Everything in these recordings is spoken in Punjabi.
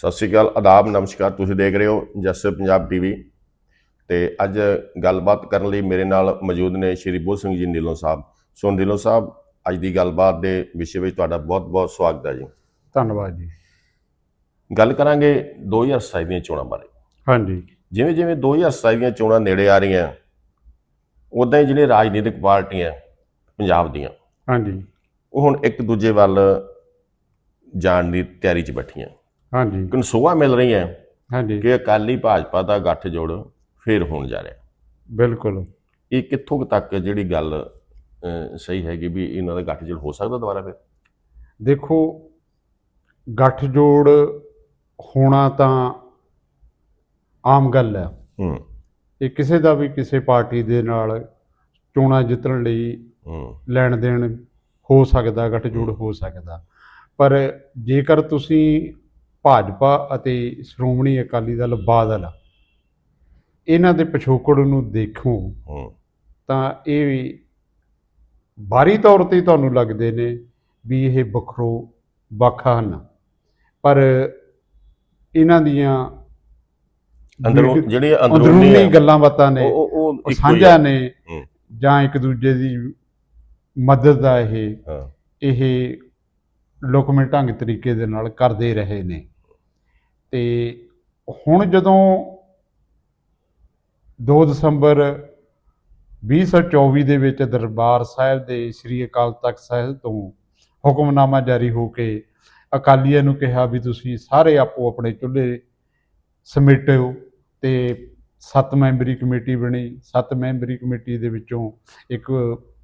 ਸਤਿ ਸ਼੍ਰੀ ਅਕਾਲ ਆਦਾਬ ਨਮਸਕਾਰ ਤੁਸੀਂ ਦੇਖ ਰਹੇ ਹੋ ਜਸ ਪੰਜਾਬ ਟੀਵੀ। ਤੇ ਅੱਜ ਗੱਲਬਾਤ ਕਰਨ ਲਈ ਮੇਰੇ ਨਾਲ ਮੌਜੂਦ ਨੇ ਸ਼੍ਰੀ ਬੋਧ ਸਿੰਘ ਜੀ ਨੀਲੋਂ ਸਾਹਿਬ। ਸੋ ਨੀਲੋਂ ਸਾਹਿਬ ਅੱਜ ਦੀ ਗੱਲਬਾਤ ਦੇ ਵਿਸ਼ੇ ਵਿੱਚ ਤੁਹਾਡਾ ਬਹੁਤ-ਬਹੁਤ ਸਵਾਗਤ ਹੈ ਜੀ। ਧੰਨਵਾਦ ਜੀ। ਗੱਲ ਕਰਾਂਗੇ 2027 ਦੀਆਂ ਚੋਣਾਂ ਬਾਰੇ। ਹਾਂਜੀ। ਜਿਵੇਂ ਜਿਵੇਂ 2027 ਦੀਆਂ ਚੋਣਾਂ ਨੇੜੇ ਆ ਰਹੀਆਂ ਉਦਾਂ ਹੀ ਜਿਹੜੀਆਂ ਰਾਜਨੀਤਿਕ ਪਾਰਟੀਆਂ ਪੰਜਾਬ ਦੀਆਂ ਹਾਂਜੀ। ਉਹ ਹੁਣ ਇੱਕ ਦੂਜੇ ਵੱਲ ਜਾਣ ਦੀ ਤਿਆਰੀ 'ਚ ਬੈਠੀਆਂ। ਹਾਂਜੀ। ਕਨਸੋਆ ਮਿਲ ਰਹੀਆਂ ਹਾਂਜੀ। ਕਿ ਅਕਾਲੀ ਭਾਜਪਾ ਦਾ ਗੱਠਜੋੜ ਫੇਰ ਹੋਣ ਜਾ ਰਿਹਾ। ਬਿਲਕੁਲ। ਇਹ ਕਿੱਥੋਂ ਤੱਕ ਜਿਹੜੀ ਗੱਲ ਸਹੀ ਹੈਗੀ ਵੀ ਇਹਨਾਂ ਦਾ ਗੱਠਜੋੜ ਹੋ ਸਕਦਾ ਦੁਬਾਰਾ ਫਿਰ? ਦੇਖੋ ਗੱਠਜੋੜ ਹੋਣਾ ਤਾਂ ਆਮ ਗੱਲ ਹੈ। ਹੂੰ। ਇਹ ਕਿਸੇ ਦਾ ਵੀ ਕਿਸੇ ਪਾਰਟੀ ਦੇ ਨਾਲ ਚੋਣਾਂ ਜਿੱਤਣ ਲਈ ਹੂੰ। ਲੈਣ ਦੇਣ ਹੋ ਸਕਦਾ ਗੱਠਜੋੜ ਹੋ ਸਕਦਾ। ਪਰ ਜੇਕਰ ਤੁਸੀਂ ਭਾਜਪਾ ਅਤੇ ਸ਼੍ਰੋਮਣੀ ਅਕਾਲੀ ਦਲ ਬਾਦਲ ਇਹਨਾਂ ਦੇ ਪਿਛੋਕੜ ਨੂੰ ਦੇਖੋ ਤਾਂ ਇਹ ਵੀ ਬਾਹਰੀ ਤੌਰ ਤੇ ਤੁਹਾਨੂੰ ਲੱਗਦੇ ਨੇ ਵੀ ਇਹ ਵੱਖਰੋ ਵੱਖ ਹਨ। ਪਰ ਇਹਨਾਂ ਦੀਆਂ ਅੰਦਰੋਂ ਜਿਹੜੀਆਂ ਅੰਦਰੂਨੀ ਗੱਲਾਂ ਬਾਤਾਂ ਨੇ ਉਹ ਸਾਂਝਾ। ਨੇ। ਜਾਂ ਇੱਕ ਦੂਜੇ ਦੀ ਮਦਦ ਦਾ ਇਹ। ਇਹ ਲੁਕਵੇਂ ਢੰਗ ਤਰੀਕੇ ਦੇ ਨਾਲ ਕਰਦੇ ਰਹੇ ਨੇ। ਤੇ ਹੁਣ ਜਦੋਂ 2 ਦਸੰਬਰ 2024 ਦੇ ਵਿੱਚ ਦਰਬਾਰ ਸਾਹਿਬ ਦੇ ਸ੍ਰੀ ਅਕਾਲ ਤਖਤ ਸਾਹਿਬ ਤੋਂ ਹੁਕਮਨਾਮਾ ਜਾਰੀ ਹੋ ਕੇ ਅਕਾਲੀਆਂ ਨੂੰ ਕਿਹਾ ਵੀ ਤੁਸੀਂ ਸਾਰੇ ਆਪੋ ਆਪਣੇ ਚੁੱਲ੍ਹੇ ਸਮੇਟੋ ਤੇ ਸੱਤ ਮੈਂਬਰੀ ਕਮੇਟੀ ਬਣੀ। ਸੱਤ ਮੈਂਬਰੀ ਕਮੇਟੀ ਦੇ ਵਿੱਚੋਂ ਇੱਕ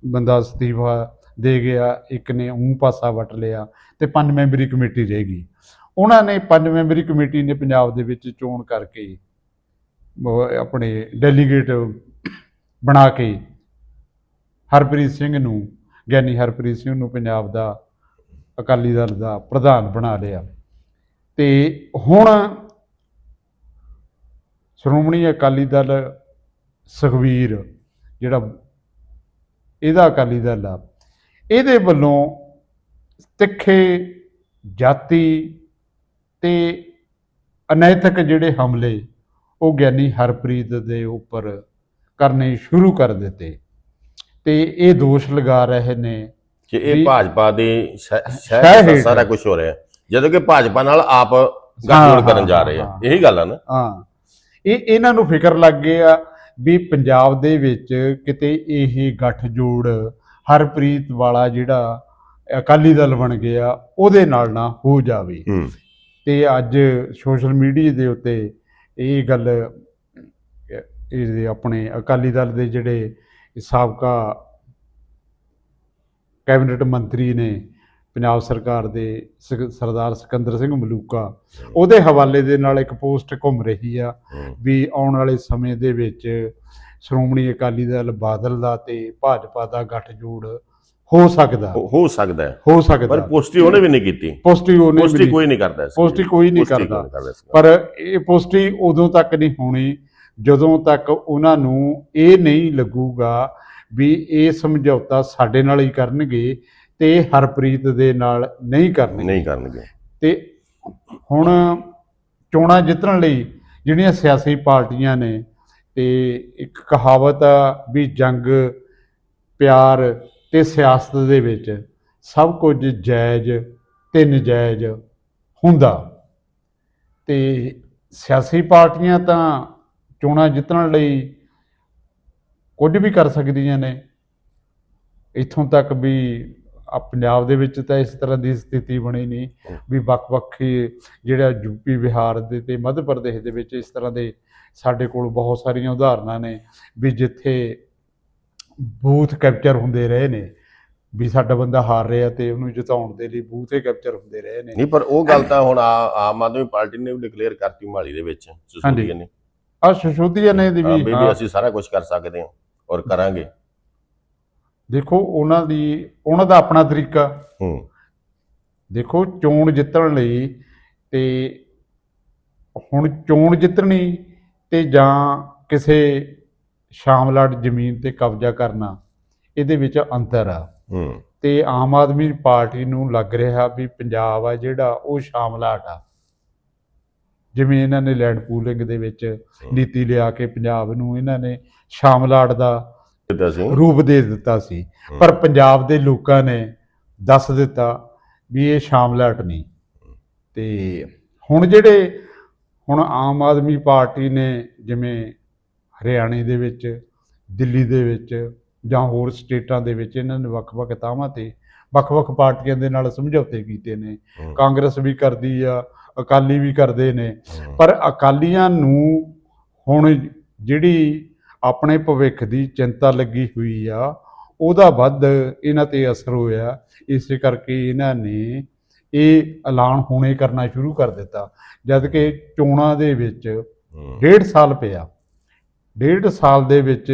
ਬੰਦਾ ਅਸਤੀਫਾ ਦੇ ਗਿਆ, ਇੱਕ ਨੇ ਊਂ ਪਾਸਾ ਵਟ ਲਿਆ ਤੇ ਪੰਜ ਮੈਂਬਰੀ ਕਮੇਟੀ ਰਹਿ ਗਈ। ਉਹਨਾਂ ਨੇ ਪੰਜ ਮੈਂਬਰੀ ਕਮੇਟੀ ਨੇ ਪੰਜਾਬ ਦੇ ਵਿੱਚ ਚੋਣ ਕਰਕੇ ਆਪਣੇ ਡੈਲੀਗੇਟ ਬਣਾ ਕੇ ਹਰਪ੍ਰੀਤ ਸਿੰਘ ਨੂੰ, ਗਿਆਨੀ ਹਰਪ੍ਰੀਤ ਸਿੰਘ ਨੂੰ ਪੰਜਾਬ ਦਾ ਅਕਾਲੀ ਦਲ ਦਾ ਪ੍ਰਧਾਨ ਬਣਾ ਲਿਆ। ਤੇ ਹੁਣ ਸ਼੍ਰੋਮਣੀ ਅਕਾਲੀ ਦਲ ਸੁਖਬੀਰ, ਜਿਹੜਾ ਇਹਦਾ ਅਕਾਲੀ ਦਲ ਆ, ਇਹਦੇ ਵੱਲੋਂ ਤਿੱਖੇ ਜਾਤੀ ਤੇ ਅਨੈਤਿਕ ਜਿਹੜੇ ਹਮਲੇ ਉਹ ਗਿਆਨੀ ਹਰਪ੍ਰੀਤ ਦੇ ਉੱਪਰ ਕਰਨੇ ਸ਼ੁਰੂ ਕਰ ਦਿੱਤੇ। ਤੇ ਇਹ ਦੋਸ਼ ਲਗਾ ਰਹੇ ਨੇ ਕਿ ਇਹ ਭਾਜਪਾ ਦੀ ਸ਼ਹਿ- ਸਾਰਾ ਕੁਝ ਹੋ ਰਿਹਾ। ਜਦੋਂ ਕਿ ਭਾਜਪਾ ਨਾਲ ਆਪ ਹਾਂ, ਕਰਨ ਜਾ ਰਹੇ ਆ। ਇਹੀ ਗੱਲ ਆ ਨਾ। ਹਾਂ। ਇਹ ਇਹਨਾਂ ਨੂੰ ਫਿਕਰ ਲੱਗ ਗਿਆ ਵੀ ਪੰਜਾਬ ਦੇ ਵਿੱਚ ਕਿਤੇ ਇਹ ਗੱਠਜੋੜ ਹਰਪ੍ਰੀਤ ਵਾਲਾ ਜਿਹੜਾ ਅਕਾਲੀ ਦਲ ਬਣ ਗਿਆ ਉਹਦੇ ਨਾਲ ਨਾ ਹੋ ਜਾਵੇ। ਤੇ ਅੱਜ ਸੋਸ਼ਲ ਮੀਡੀਆ ਦੇ ਉੱਤੇ ਇਹ ਗੱਲ ਇਹ ਆਪਣੇ ਅਕਾਲੀ ਦਲ ਦੇ ਜਿਹੜੇ ਸਾਬਕਾ ਕੈਬਨਿਟ ਮੰਤਰੀ ਨੇ ਪੰਜਾਬ ਸਰਕਾਰ ਦੇ ਸਰਦਾਰ ਸਿਕੰਦਰ ਸਿੰਘ ਮਲੂਕਾ ਉਹਦੇ ਹਵਾਲੇ ਦੇ ਨਾਲ ਇੱਕ ਪੋਸਟ ਘੁੰਮ ਰਹੀ ਆ ਵੀ ਆਉਣ ਵਾਲੇ ਸਮੇਂ ਦੇ ਵਿੱਚ ਸ਼੍ਰੋਮਣੀ ਅਕਾਲੀ ਦਲ ਬਾਦਲ ਦਾ ਤੇ ਭਾਜਪਾ ਦਾ ਗੱਠਜੋੜ ਹੋ ਸਕਦਾ ਹੋ- ਹੋ ਸਕਦਾ ਹੈ ਹੋ ਪਰ ਸਕਦਾ ਪੁਸ਼ਟੀ ਉਹਨੇ ਵੀ ਨਹੀਂ ਕੀਤੀ ਪੁਸ਼ਟੀ ਉਹਨੇ ਵੀ ਪੁਸ਼ਟੀ ਨਹੀਂ- ਕੋਈ ਨਹੀਂ ਕਰਦਾ ਇਸ ਪੁਸ਼ਟੀ। ਕੋਈ ਨਹੀਂ ਪੁਸ਼ਟੀ ਕਰਦਾ। ਦੀ। ਪਰ ਇਹ ਪੁਸ਼ਟੀ ਉਦੋਂ ਤੱਕ ਨਹੀਂ ਹੋਣੀ ਜਦੋਂ ਤੱਕ ਉਹਨਾਂ ਨੂੰ ਇਹ ਨਹੀਂ ਲੱਗੂਗਾ ਵੀ ਇਹ ਸਮਝੌਤਾ ਸਾਡੇ ਨਾਲ ਹੀ ਕਰਨਗੇ ਤੇ ਹਰਪ੍ਰੀਤ ਦੇ ਨਾਲ ਨਹੀਂ ਕਰਨਗੇ ਨਹੀਂ ਕਰਨਗੇ ਤੇ ਹੁਣ ਚੋਣਾਂ ਜਿੱਤਣ ਲਈ ਜਿਹੜੀਆਂ ਸਿਆਸੀ ਪਾਰਟੀਆਂ ਨੇ ਤੇ ਇੱਕ ਕਹਾਵਤ ਆ ਵੀ ਜੰਗ ਪਿਆਰ ਤੇ ਸਿਆਸਤ ਦੇ ਵਿੱਚ ਸਭ ਕੁਝ ਜਾਇਜ਼ ਤੇ ਨਜਾਇਜ਼ ਹੁੰਦਾ। ਤੇ ਸਿਆਸੀ ਪਾਰਟੀਆਂ ਤਾਂ ਚੋਣਾਂ ਜਿੱਤਣ ਲਈ ਕੁਝ ਵੀ ਕਰ ਸਕਦੀਆਂ ਨੇ। ਇੱਥੋਂ ਤੱਕ ਵੀ ਆ ਪੰਜਾਬ ਦੇ ਵਿੱਚ ਤਾਂ ਇਸ ਤਰ੍ਹਾਂ ਦੀ ਸਥਿਤੀ ਬਣੀ ਨਹੀਂ ਵੀ ਵੱਖ-ਵੱਖ ਹੀ ਜਿਹੜਾ ਯੂਪੀ ਬਿਹਾਰ ਦੇ ਤੇ ਮੱਧ ਪ੍ਰਦੇਸ਼ ਦੇ ਵਿੱਚ ਇਸ ਤਰ੍ਹਾਂ ਦੇ ਸਾਡੇ ਕੋਲ ਬਹੁਤ ਸਾਰੀਆਂ ਉਦਾਹਰਨਾਂ ਨੇ ਵੀ ਜਿੱਥੇ ਬੂਥ ਕੈਪਚਰ ਹੁੰਦੇ ਰਹੇ ਨੇ ਵੀ ਸਾਡਾ ਬੰਦਾ ਹਾਰ ਰਿਹਾ ਤੇ ਉਹਨੂੰ ਜਿਤਾਉਣ ਦੇ ਲਈ ਬੂਥ ਹੀ ਕੈਪਚਰ ਹੁੰਦੇ ਰਹੇ ਨੇ। ਨਹੀਂ ਪਰ ਉਹ ਗੱਲ ਤਾਂ ਹੁਣ ਆਮ ਆਦਮੀ ਪਾਰਟੀ ਨੇ ਵੀ ਡਿਕਲੇਅਰ ਕਰਤੀ ਮਾਲੀ ਦੇ ਵਿੱਚ ਸੁਸੂਲੀਆ ਨੇ। ਆ ਸ਼ਸ਼ੋਦੀਆ ਨੇ ਦੀ ਵੀ ਵੀ ਅਸੀਂ ਸਾਰਾ ਕੁਝ ਕਰ ਸਕਦੇ ਹਾਂ ਔਰ ਕਰਾਂਗੇ। ਦੇਖੋ ਉਹਨਾਂ ਦੀ ਉਹਨਾਂ ਦਾ ਆਪਣਾ ਤਰੀਕਾ। ਹੂੰ। ਦੇਖੋ ਚੋਣ ਜਿੱਤਣ ਲਈ ਤੇ ਹੁਣ ਚੋਣ ਜਿੱਤਣੀ ਤੇ ਜਾਂ ਕਿਸੇ ਸ਼ਾਮਲਾਟ ਜ਼ਮੀਨ ਤੇ ਕਬਜ਼ਾ ਕਰਨਾ ਇਹਦੇ ਵਿੱਚ ਅੰਤਰ ਆ। ਤੇ ਆਮ ਆਦਮੀ ਪਾਰਟੀ ਨੂੰ ਲੱਗ ਰਿਹਾ ਵੀ ਪੰਜਾਬ ਆ ਜਿਹੜਾ ਉਹ ਸ਼ਾਮਲਾਟ ਆ। ਜਿਵੇਂ ਇਹਨਾਂ ਨੇ ਲੈਂਡ ਪੂਲਿੰਗ ਦੇ ਵਿੱਚ ਨੀਤੀ ਲਿਆ ਕੇ ਪੰਜਾਬ ਨੂੰ ਇਹਨਾਂ ਨੇ ਸ਼ਾਮਲਾਟ ਦਾ ਰੂਪ ਦੇ ਦਿੱਤਾ ਸੀ। ਪਰ ਪੰਜਾਬ ਦੇ ਲੋਕਾਂ ਨੇ ਦੱਸ ਦਿੱਤਾ ਵੀ ਇਹ ਸ਼ਾਮਲਾਟ ਨਹੀਂ। ਤੇ ਹੁਣ ਜਿਹੜੇ ਹੁਣ ਆਮ ਆਦਮੀ ਪਾਰਟੀ ਨੇ ਜਿਵੇਂ ਹਰਿਆਣੇ ਦੇ ਵਿੱਚ ਦਿੱਲੀ ਦੇ ਵਿੱਚ ਜਾਂ ਹੋਰ ਸਟੇਟਾਂ ਦੇ ਵਿੱਚ ਇਹਨਾਂ ਨੇ ਵੱਖ-ਵੱਖ ਥਾਵਾਂ ਤੇ ਵੱਖ-ਵੱਖ ਪਾਰਟੀਆਂ ਦੇ ਨਾਲ ਸਮਝੌਤੇ ਕੀਤੇ ਨੇ। ਕਾਂਗਰਸ ਵੀ ਕਰਦੀ ਆ ਅਕਾਲੀ ਵੀ ਕਰਦੇ ਨੇ। ਪਰ ਅਕਾਲੀਆਂ ਨੂੰ ਹੁਣ ਜਿਹੜੀ ਆਪਣੇ ਭਵਿੱਖ ਦੀ ਚਿੰਤਾ ਲੱਗੀ ਹੋਈ ਆ ਉਹਦਾ ਵੱਧ ਇਹਨਾਂ ਤੇ ਅਸਰ ਹੋਇਆ ਇਸੇ ਕਰਕੇ ਇਹਨਾਂ ਨੇ ਇਹ ਐਲਾਨ ਹੁਣੇ ਕਰਨਾ ਸ਼ੁਰੂ ਕਰ ਦਿੱਤਾ ਜਦ ਕਿ ਚੋਣਾਂ ਦੇ ਵਿੱਚ। ਡੇਢ ਸਾਲ ਪਿਆ ਡੇਢ ਸਾਲ ਦੇ ਵਿੱਚ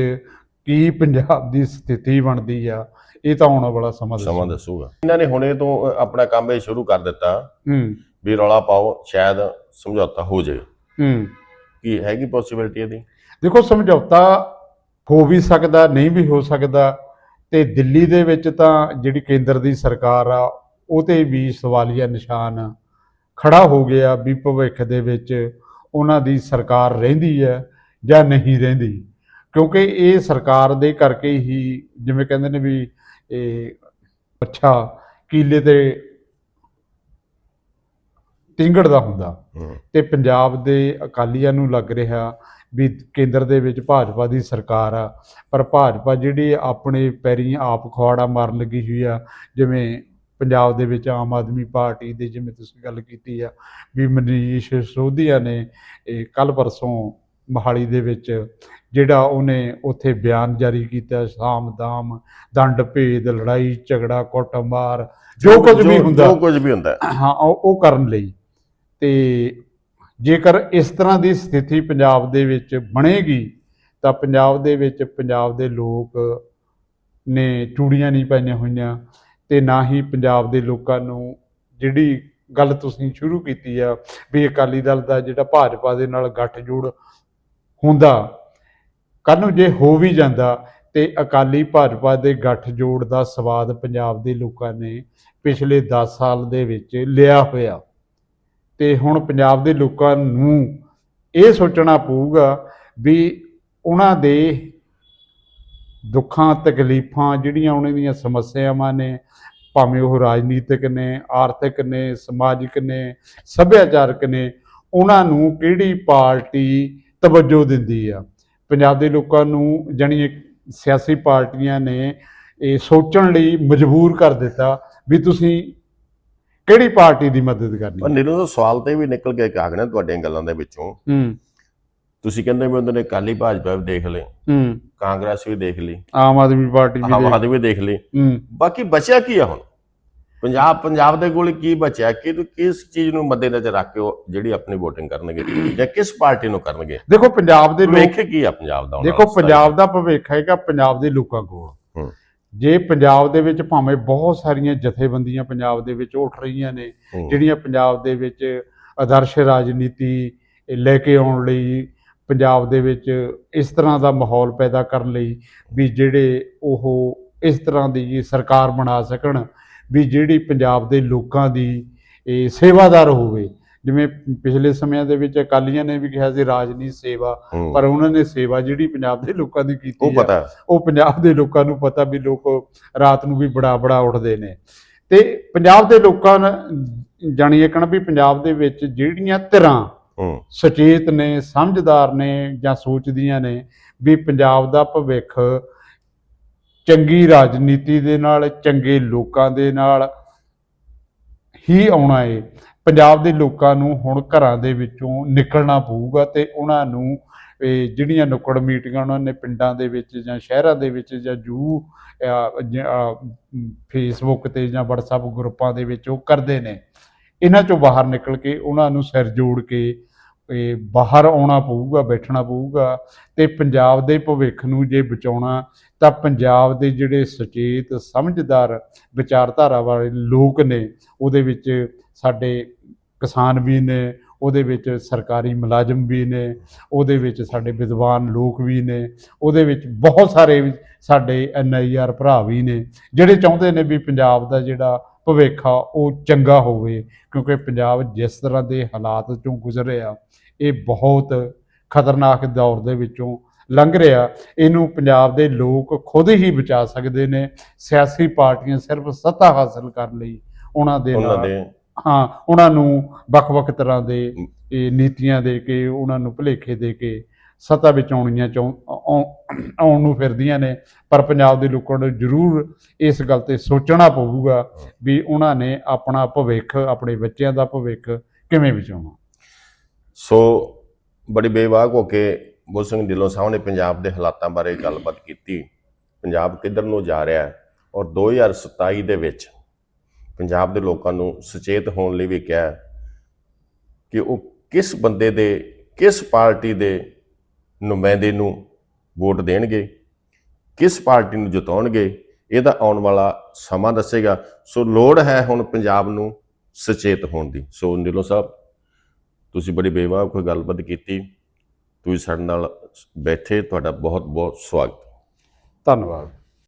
ਕੀ ਪੰਜਾਬ ਦੀ ਸਥਿਤੀ ਬਣਦੀ ਆ ਇਹ ਤਾਂ ਆਉਣ ਵਾਲਾ ਸਮਾਂ ਸਮਾਂ ਦੱਸੂ। ਦੱਸੂਗਾ। ਇਹਨਾਂ ਨੇ ਹੁਣੇ ਤੋਂ ਆਪਣਾ ਕੰਮ ਇਹ ਸ਼ੁਰੂ ਕਰ ਦਿੱਤਾ ਹੂੰ। ਵੀ ਰੌਲਾ ਪਾਓ ਸ਼ਾਇਦ ਸਮਝੌਤਾ ਹੋ ਜਾਏ ਹੂੰ। ਕੀ ਹੈਗੀ ਪੋਸਿਬਿਲਿਟੀ ਇਹਦੀ? ਦੇਖੋ ਸਮਝੌਤਾ ਹੋ ਵੀ ਸਕਦਾ ਨਹੀਂ ਵੀ ਹੋ ਸਕਦਾ ਤੇ ਦਿੱਲੀ ਦੇ ਵਿੱਚ ਤਾਂ ਜਿਹੜੀ ਕੇਂਦਰ ਦੀ ਸਰਕਾਰ ਆ ਉਹ ਤੇ ਵੀ ਸਵਾਲੀਆ ਨਿਸ਼ਾਨ ਖੜਾ ਹੋ ਗਿਆ ਵੀ ਭਵਿੱਖ ਦੇ ਵਿੱਚ ਉਹਨਾਂ ਦੀ ਸਰਕਾਰ ਰਹਿੰਦੀ ਹੈ। ਜਾਂ ਨਹੀਂ ਰਹਿੰਦੀ। ਕਿਉਂਕਿ ਇਹ ਸਰਕਾਰ ਦੇ ਕਰਕੇ ਹੀ ਜਿਵੇਂ ਕਹਿੰਦੇ ਨੇ ਵੀ ਇਹ ਅੱਛਾ ਕੀਲੇ ਤੇ ਟਿੰਗੜ ਦਾ ਹੁੰਦਾ। ਤੇ ਪੰਜਾਬ ਦੇ ਅਕਾਲੀਆਂ ਨੂੰ ਲੱਗ ਰਿਹਾ ਵੀ ਕੇਂਦਰ ਦੇ ਵਿੱਚ ਭਾਜਪਾ ਦੀ ਸਰਕਾਰ ਆ। ਪਰ ਭਾਜਪਾ ਜਿਹੜੀ ਆਪਣੇ ਪੈਰੀਂ ਆਪ ਖਵਾੜਾ ਮਾਰਨ ਲੱਗੀ ਹੋਈ ਆ ਜਿਵੇਂ ਪੰਜਾਬ ਦੇ ਵਿੱਚ ਆਮ ਆਦਮੀ ਪਾਰਟੀ ਦੇ ਜਿਵੇਂ ਤੁਸੀਂ ਗੱਲ ਕੀਤੀ ਆ ਵੀ ਮਨੀਸ਼ ਸਿਸੋਦੀਆ ਨੇ ਕੱਲ ਪਰਸੋਂ ਮੋਹਾਲੀ ਦੇ ਵਿੱਚ ਜਿਹੜਾ ਉਹਨੇ ਉੱਥੇ ਬਿਆਨ ਜਾਰੀ ਕੀਤਾ ਸਾਮ ਦਾਮ ਦੰਡ ਭੇਦ ਲੜਾਈ ਝਗੜਾ ਕੁੱਟਮਾਰ ਜੋ ਕੁਝ ਵੀ ਹੁੰਦਾ ਜੋ ਕੁਝ ਵੀ ਹੁੰਦਾ ਹੈ। ਉਹ ਉਹ ਕਰਨ ਲਈ ਤੇ ਜੇਕਰ ਇਸ ਤਰ੍ਹਾਂ ਦੀ ਸਥਿਤੀ ਪੰਜਾਬ ਦੇ ਵਿੱਚ ਬਣੇਗੀ ਤਾਂ ਪੰਜਾਬ ਦੇ ਵਿੱਚ ਪੰਜਾਬ ਦੇ ਲੋਕ ਨੇ ਚੂੜੀਆਂ ਨਹੀਂ ਪਾਈਆਂ ਹੋਈਆਂ ਤੇ ਨਾ ਹੀ ਪੰਜਾਬ ਦੇ ਲੋਕਾਂ ਨੂੰ ਜਿਹੜੀ ਗੱਲ ਤੁਸੀਂ ਸ਼ੁਰੂ ਕੀਤੀ ਆ ਵੀ ਅਕਾਲੀ ਦਲ ਦਾ ਜਿਹੜਾ ਭਾਜਪਾ ਦੇ ਨਾਲ ਗੱਠਜੋੜ ਹੁੰਦਾ। ਕੱਲ ਨੂੰ ਜੇ ਹੋ ਵੀ ਜਾਂਦਾ ਤੇ ਅਕਾਲੀ ਭਾਜਪਾ ਦੇ ਗੱਠਜੋੜ ਦਾ ਸਵਾਦ ਪੰਜਾਬ ਦੇ ਲੋਕਾਂ ਨੇ ਪਿਛਲੇ 10 ਸਾਲ ਦੇ ਵਿੱਚ ਲਿਆ ਹੋਇਆ। ਤੇ ਹੁਣ ਪੰਜਾਬ ਦੇ ਲੋਕਾਂ ਨੂੰ ਇਹ ਸੋਚਣਾ ਪਊਗਾ ਵੀ ਉਹਨਾਂ ਦੇ ਦੁੱਖਾਂ, ਤਕਲੀਫਾਂ ਜਿਹੜੀਆਂ ਉਹਨਾਂ ਦੀਆਂ ਸਮੱਸਿਆਵਾਂ ਨੇ, ਭਾਵੇਂ ਉਹ ਰਾਜਨੀਤਿਕ ਨੇ, ਆਰਥਿਕ ਨੇ, ਸਮਾਜਿਕ ਨੇ, ਸੱਭਿਆਚਾਰਕ ਨੇ, ਉਹਨਾਂ ਨੂੰ ਕਿਹੜੀ ਪਾਰਟੀ ਤਵੱਜੋ ਦਿੰਦੀ ਆ। ਪੰਜਾਬ ਦੇ ਲੋਕਾਂ ਨੂੰ ਜਾਣੀ ਸਿਆਸੀ ਪਾਰਟੀਆਂ ਨੇ ਇਹ ਸੋਚਣ ਲਈ ਮਜਬੂਰ ਕਰ ਦਿੱਤਾ ਵੀ ਤੁਸੀਂ ਕਿਹੜੀ ਪਾਰਟੀ ਦੀ ਮਦਦ ਕਰਨੀ ਪਰ ਨੀਰੂ ਦਾ ਸਵਾਲ ਤੇ ਵੀ ਨਿਕਲ ਕੇ ਕਾਗਣਾ ਤੁਹਾਡੀਆਂ ਗੱਲਾਂ ਦੇ ਵਿੱਚੋਂ। ਹੂੰ। ਤੁਸੀਂ ਕਹਿੰਦੇ ਵੀ ਉਹਨਾਂ ਨੇ ਕਾਲੀ ਭਾਜਪਾ ਵੀ ਦੇਖ ਲਈ ਹੂੰ। ਕਾਂਗਰਸ ਵੀ ਦੇਖ ਲਈ ਆਮ ਆਦਮੀ ਪਾਰਟੀ ਵੀ ਆਮ ਦੇਖ- ਆਦਮੀ ਵੀ ਦੇਖ ਲਈ। ਹੂੰ। ਬਾਕੀ ਬਚਿਆ ਕੀ ਆ ਹੁਣ? ਪੰਜਾਬ ਪੰਜਾਬ ਦੇ ਕੋਲ ਕੀ ਬਚਿਆ ਕਿ ਕਿਸ ਚੀਜ਼ ਨੂੰ ਮੱਦੇਨਜ਼ਰ ਰੱਖ ਕੇ ਉਹ ਜਿਹੜੀ ਆਪਣੀ VOTING ਕਰਨਗੇ ਜਾਂ ਕਿਸ ਪਾਰਟੀ ਨੂੰ ਕਰਨਗੇ ਦੇਖੋ ਪੰਜਾਬ ਦੇ ਲੋਕ ਕੀ ਆ ਪੰਜਾਬ ਦਾ ਦੇਖੋ ਪੰਜਾਬ ਦਾ ਭਵਿੱਖ ਹੈਗਾ ਪੰਜਾਬ ਦੇ ਲੋਕਾਂ ਕੋਲ। ਜੇ ਪੰਜਾਬ ਦੇ ਵਿੱਚ ਭਾਵੇਂ ਬਹੁਤ ਸਾਰੀਆਂ ਜਥੇਬੰਦੀਆਂ ਪੰਜਾਬ ਦੇ ਵਿੱਚ ਉੱਠ ਰਹੀਆਂ ਨੇ। ਜਿਹੜੀਆਂ ਪੰਜਾਬ ਦੇ ਵਿੱਚ ਆਦਰਸ਼ ਰਾਜਨੀਤੀ ਲੈ ਕੇ ਆਉਣ ਲਈ ਪੰਜਾਬ ਦੇ ਵਿੱਚ ਇਸ ਤਰ੍ਹਾਂ ਦਾ ਮਾਹੌਲ ਪੈਦਾ ਕਰਨ ਲਈ ਵੀ ਜਿਹੜੇ ਉਹ ਇਸ ਤਰ੍ਹਾਂ ਦੀ ਸਰਕਾਰ ਬਣਾ ਸਕਣ ਵੀ ਜਿਹੜੀ ਪੰਜਾਬ ਦੇ ਲੋਕਾਂ ਦੀ ਇਹ ਸੇਵਾਦਾਰ ਹੋਵੇ। ਜਿਵੇਂ ਪਿਛਲੇ ਸਮਿਆਂ ਦੇ ਵਿੱਚ ਅਕਾਲੀਆਂ ਨੇ ਵੀ ਕਿਹਾ ਸੀ ਰਾਜਨੀਤੀ ਸੇਵਾ। ਪਰ ਉਹਨਾਂ ਨੇ ਸੇਵਾ ਜਿਹੜੀ ਪੰਜਾਬ ਦੇ ਲੋਕਾਂ ਦੀ ਕੀਤੀ ਉਹ ਪਤਾ। ਉਹ ਪੰਜਾਬ ਦੇ ਲੋਕਾਂ ਨੂੰ ਪਤਾ ਵੀ ਲੋਕ ਰਾਤ ਨੂੰ ਵੀ ਬੜਾ ਬੜਾ ਉੱਠਦੇ ਨੇ। ਤੇ ਪੰਜਾਬ ਦੇ ਲੋਕਾਂ ਨੇ ਜਾਣੀਏ ਕਹਣਾ ਵੀ ਪੰਜਾਬ ਦੇ ਵਿੱਚ ਜਿਹੜੀਆਂ ਧਿਰਾਂ ਸੁਚੇਤ ਨੇ ਸਮਝਦਾਰ ਨੇ ਜਾਂ ਸੋਚਦੀਆਂ ਨੇ ਵੀ ਪੰਜਾਬ ਦਾ ਭਵਿੱਖ ਚੰਗੀ ਰਾਜਨੀਤੀ ਦੇ ਨਾਲ, ਚੰਗੇ ਲੋਕਾਂ ਦੇ ਨਾਲ ਹੀ ਆਉਣਾ ਏ। ਪੰਜਾਬ ਦੇ ਲੋਕਾਂ ਨੂੰ ਹੁਣ ਘਰਾਂ ਦੇ ਵਿੱਚੋਂ ਨਿਕਲਣਾ ਪਊਗਾ ਤੇ ਉਹਨਾਂ ਨੂੰ ਜਿਹੜੀਆਂ ਨੁੱਕੜ ਮੀਟਿੰਗਾਂ ਉਹਨਾਂ ਨੇ ਪਿੰਡਾਂ ਦੇ ਵਿੱਚ ਜਾਂ ਸ਼ਹਿਰਾਂ ਦੇ ਵਿੱਚ ਜਾਂ ਜੂ ਫੇਸਬੁੱਕ ਤੇ ਜਾਂ WhatsApp ਗਰੁੱਪਾਂ ਦੇ ਵਿੱਚ ਉਹ ਕਰਦੇ ਨੇ। ਇਹਨਾਂ ਚੋਂ ਬਾਹਰ ਨਿਕਲ ਕੇ ਉਹਨਾਂ ਨੂੰ ਸਿਰ ਜੋੜ ਕੇ ਇਹ ਬਾਹਰ ਆਉਣਾ ਪਊਗਾ, ਬੈਠਣਾ ਪਊਗਾ ਤੇ ਪੰਜਾਬ ਦੇ ਭਵਿੱਖ ਨੂੰ ਜੇ ਬਚਾਉਣਾ ਤਾਂ ਪੰਜਾਬ ਦੇ ਜਿਹੜੇ ਸੁਚੇਤ, ਸਮਝਦਾਰ ਵਿਚਾਰਧਾਰਾ ਵਾਲੇ ਲੋਕ ਨੇ, ਉਹਦੇ ਵਿੱਚ ਸਾਡੇ ਕਿਸਾਨ ਵੀ ਨੇ, ਉਹਦੇ ਵਿੱਚ ਸਰਕਾਰੀ ਮੁਲਾਜ਼ਮ ਵੀ ਨੇ, ਉਹਦੇ ਵਿੱਚ ਸਾਡੇ ਵਿਦਵਾਨ ਲੋਕ ਵੀ ਨੇ, ਉਹਦੇ ਵਿੱਚ ਬਹੁਤ ਸਾਰੇ ਵੀ ਸਾਡੇ ਐਨਆਈਆਰ ਭਰਾ ਵੀ ਨੇ, ਜਿਹੜੇ ਚਾਹੁੰਦੇ ਨੇ ਵੀ ਪੰਜਾਬ ਦਾ ਜਿਹੜਾ ਭਵਿੱਖ ਆ, ਉਹ ਚੰਗਾ ਹੋਵੇ, ਕਿਉਂਕਿ ਪੰਜਾਬ ਜਿਸ ਤਰ੍ਹਾਂ ਦੇ ਹਾਲਾਤ ਚੋਂ ਗੁਜ਼ਰਿਆ ਇਹ ਬਹੁਤ ਖਤਰਨਾਕ ਦੌਰ ਦੇ ਵਿੱਚੋਂ ਲੰਘ ਰਿਹਾ। ਇਹਨੂੰ ਪੰਜਾਬ ਦੇ ਲੋਕ ਖੁਦ ਹੀ ਬਚਾ ਸਕਦੇ ਨੇ। ਸਿਆਸੀ ਪਾਰਟੀਆਂ ਸਿਰਫ ਸੱਤਾ ਹਾਸਲ ਕਰਨ ਲਈ ਉਹਨਾਂ ਦੇ ਨਾਲ ਹਾਂ ਉਹਨਾਂ ਨੂੰ ਵੱਖ-ਵੱਖ ਤਰ੍ਹਾਂ ਦੇ ਇਹ ਨੀਤੀਆਂ ਦੇ ਕੇ ਉਹਨਾਂ ਨੂੰ ਭੁਲੇਖੇ ਦੇ ਕੇ ਸੱਤਾ ਵਿੱਚ ਆਉਣੀਆਂ ਆਉਣ ਨੂੰ ਫਿਰਦੀਆਂ ਨੇ। ਪਰ ਪੰਜਾਬ ਦੇ ਲੋਕਾਂ ਨੂੰ ਜ਼ਰੂਰ ਇਸ ਗੱਲ ਤੇ ਸੋਚਣਾ ਪਊਗਾ ਵੀ ਉਹਨਾਂ ਨੇ ਆਪਣਾ ਭਵਿੱਖ ਆਪਣੇ ਬੱਚਿਆਂ ਦਾ ਭਵਿੱਖ ਕਿਵੇਂ ਬਚਾਉਣਾ। ਸੋ ਬੜੀ ਬੇਵਾਕ ਹੋ ਕੇ ਬੁੱਧ ਸਿੰਘ ਢਿੱਲੋਂ ਸਾਹਿਬ ਨੇ ਪੰਜਾਬ ਦੇ ਹਾਲਾਤਾਂ ਬਾਰੇ ਗੱਲਬਾਤ ਕੀਤੀ। ਪੰਜਾਬ ਕਿੱਧਰ ਨੂੰ ਜਾ ਰਿਹਾ ਹੈ? ਔਰ 2027 ਦੇ ਵਿੱਚ ਪੰਜਾਬ ਦੇ ਲੋਕਾਂ ਨੂੰ ਸੁਚੇਤ ਹੋਣ ਲਈ ਵੀ ਕਿਹਾ ਕਿ ਉਹ ਕਿਸ ਬੰਦੇ ਦੇ, ਕਿਸ ਪਾਰਟੀ ਦੇ ਨੁਮਾਇੰਦੇ ਨੂੰ ਵੋਟ ਦੇਣਗੇ? ਕਿਸ ਪਾਰਟੀ ਨੂੰ ਜਿਤਾਉਣਗੇ? ਇਹਦਾ ਆਉਣ ਵਾਲਾ ਸਮਾਂ ਦੱਸੇਗਾ। ਸੋ ਲੋੜ ਹੈ ਹੁਣ ਪੰਜਾਬ ਨੂੰ ਸੁਚੇਤ ਹੋਣ ਦੀ। ਸੋ ਢਿੱਲੋਂ ਸਾਹਿਬ ਤੁਸੀਂ ਬੜੀ ਬੇਵਾਕ ਕੋਈ ਗੱਲਬਾਤ ਕੀਤੀ। ਤੁਸੀਂ ਸਾਡੇ ਨਾਲ ਬੈਠੇ। ਤੁਹਾਡਾ ਬਹੁਤ ਬਹੁਤ ਸਵਾਗਤ। ਧੰਨਵਾਦ।